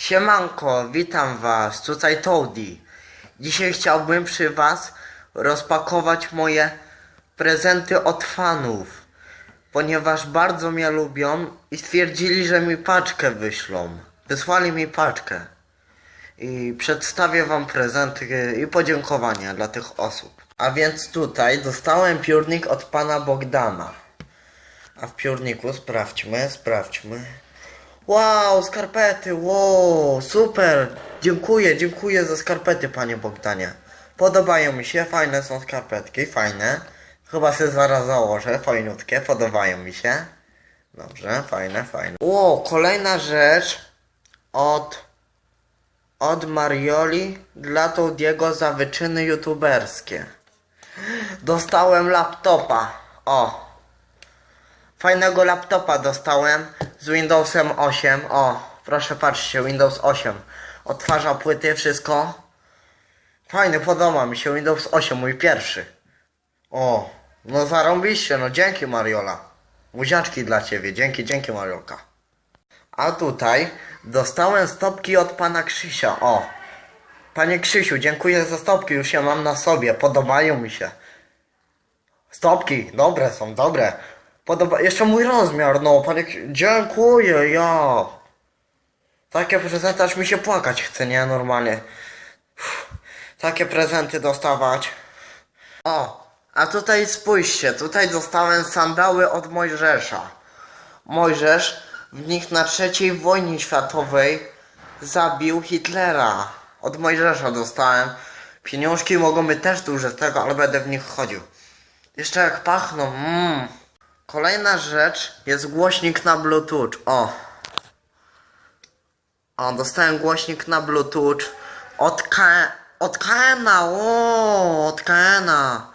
Siemanko, witam was, tutaj Toady. Dzisiaj chciałbym przy was rozpakować moje prezenty od fanów, ponieważ bardzo mnie lubią i stwierdzili, że mi paczkę wyślą. Wysłali mi paczkę. I przedstawię wam prezenty i podziękowania dla tych osób. A więc tutaj dostałem piórnik od pana Bogdana. A w piórniku sprawdźmy, sprawdźmy. Wow, skarpety, wow, super. Dziękuję, dziękuję za skarpety, panie Bogdanie. Podobają mi się, fajne są skarpetki, fajne. Chyba się zaraz założę, fajnutkie, podobają mi się. Dobrze, fajne, fajne. Wow, kolejna rzecz od od Marioli dla Taudiego za wyczyny youtuberskie. Dostałem laptopa. O, Fajnego laptopa dostałem z Windowsem 8. O, proszę patrzcie, Windows 8. Odtwarza płyty, wszystko. Fajny, podoba mi się Windows 8, mój pierwszy. O, no zarąbiście, no dzięki Mariola. Buziaczki dla ciebie, dzięki, dzięki Mariolka. A tutaj dostałem stopki od pana Krzysia, o. Panie Krzysiu, dziękuję za stopki, już je mam na sobie, podobają mi się. Stopki, dobre są, dobre. Podoba, jeszcze mój rozmiar, no, panie, dziękuję, ja. Takie prezenty, aż mi się płakać chce, nie, normalnie. Uff, Takie prezenty dostawać. O, a tutaj spójrzcie, tutaj dostałem sandały od Mojżesza. Mojżesz w nich na trzeciej wojnie światowej zabił Hitlera. Od Mojżesza dostałem. Pieniążki mogą być też duże z tego, ale będę w nich chodził. Jeszcze jak pachną, mmm. Kolejna rzecz jest głośnik na Bluetooth. O. O, dostałem głośnik na Bluetooth od K... Od Kena, o, od Kena.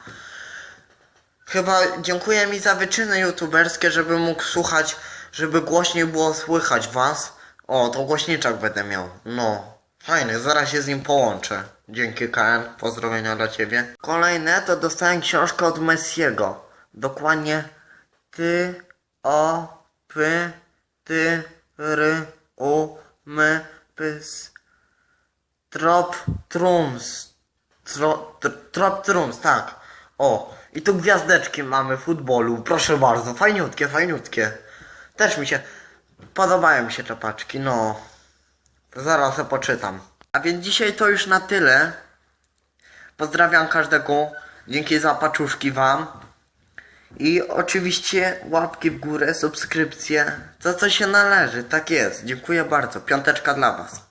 Chyba dziękuję mi za wyczyny youtuberskie, żeby mógł słuchać, żeby głośniej było słychać was. O, to głośniczek będę miał. No, fajny, zaraz się z nim połączę. Dzięki KN, pozdrowienia dla ciebie. Kolejne to dostałem książkę od Messiego. Dokładnie ty, o, py, ty, ry, u, my, pys. Trop Trums. Tro, tr, trop Trums, tak. O, i tu gwiazdeczki mamy w futbolu. Proszę bardzo, fajniutkie, fajniutkie. Też mi się podobają mi się te paczki, no. Zaraz je poczytam. A więc dzisiaj to już na tyle. Pozdrawiam każdego. Dzięki za paczuszki wam. I oczywiście łapki w górę, subskrypcje. To co się należy, tak jest. Dziękuję bardzo. Piąteczka dla was.